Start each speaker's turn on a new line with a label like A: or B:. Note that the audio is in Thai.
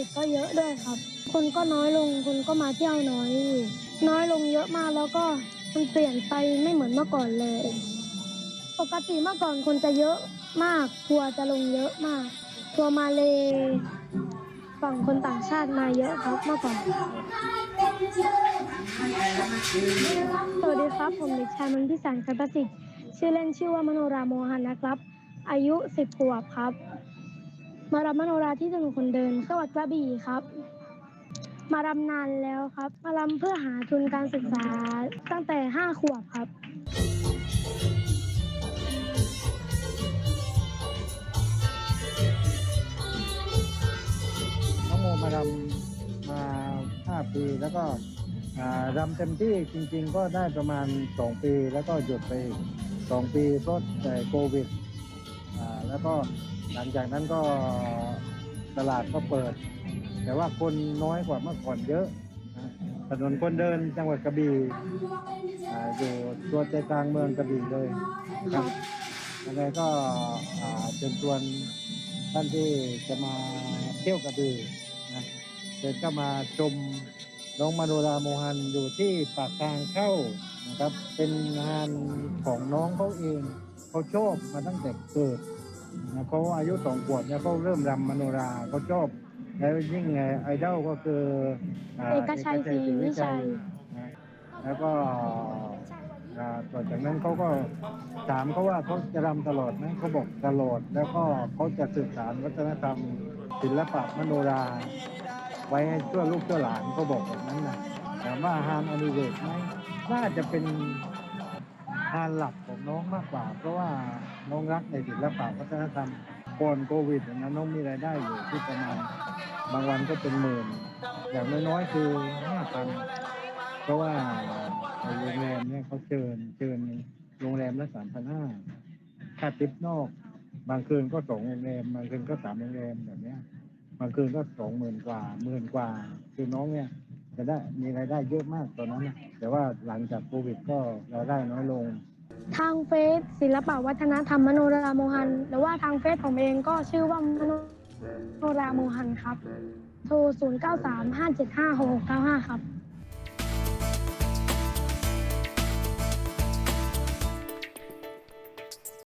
A: วิดก็เยอะด้วยครับ คนก็น้อยลงคนก็มาเที่ยวน้อย น้อยลงเยอะมากแล้วก็มันเปลี่ยนไปไม่เหมือนเมื่อก่อนเลย ปกติเมื่อก่อนคนจะเยอะมาก ทัวร์จะลงเยอะมาก ทัวร์มาเลยฝั่งคนต่างชาติมาเยอะครับเมื่อก่อน สวัสดีครับ ผมเด็กชายมนพิสารคันประสิทธิ์ชื่อเล่นชื่อว่ามโนราโมหันนะครับ อายุ 10ขวบครับ มารำมโนราที่ถนนคนเดินจังหวัดกระบี่ครับ มารำนานแล้วครับ มารำเพื่อหาทุนการศึกษาตั้งแต่5ขวบครับ
B: น้องโมมารำมา5ปีแล้วก็อ่ารำเต็มที่จริง ๆ ก็ได้ประมาณ2ปีแล้วก็หยุดไป2ปีเพราะแต่โควิด แล้วก็หลังจากนั้นก็ตลาดก็เปิด แต่ว่าคนน้อยกว่าเมื่อก่อนเยอะถนนคนเดินจังหวัดกระบี่ออยู่ตัวใจกลางเมืองกระบี่เลยครับยังไงก็เชิญชวนท่านที่จะมาเที่ยวกระบี่นะเดินเข้ามาชมน้องมโนราโมหันอยู่ที่ปากทางเข้านะครับ เป็นงานของน้องเขาเอง เขาชอบมาตั้งแต่เกิด นะเขาอายุสองขวบเนี่ยเขาเริ่มรำมโนราเขาชอบ แล้วยิ่งไงไอดอลก็คืออ่า
A: เอกชัยศรีวิชัย
B: นะแล้วก็อ่าต่อจากนั้นเขาก็ถามเขาว่าเขาจะรำตลอดไหมเขาบอกตลอด แล้วก็เขาจะสืบสานวัฒนธรรมศิลปะมโนรา ไว้ให้ชั่วลูกชั่วหลานเขาบอกแบบนั้นนะถามว่าฮานอนิเวศไหมน่าจะเป็น ฮานหลักของน้องมากกว่า เพราะว่าน้องรักในศิลปะวัฒนธรรมก่อนโควิดนะน้องมีรายได้อยู่ที่ประมาณบางวันก็เป็นหมื่น อย่างน้อยๆคือห้าพันเพราะว่าโรงแรมเนี่ยเขาเชิญเชิญโรงแรมละสามพันห้าค่าทิปนอก บางคืนก็สองโรงแรมบางคืนก็สามโรงแรมแบบเนี้ยบางคืนก็สองหมื่นกว่าหมื่นกว่า คือน้องเนี่ย จะได้มีรายได้เยอะมากตอนนั้นนะแต่ว่าหลังจากโควิดก็รายได้น้อยลง
A: ทางเฟซศิลปวัฒนธรรมมโนราโมหันหรือว่าทางเฟซผมเองก็ชื่อว่ามโนราโมหันครับ โทร 0 9 3 5 7 5 6 6 9 5 ครับ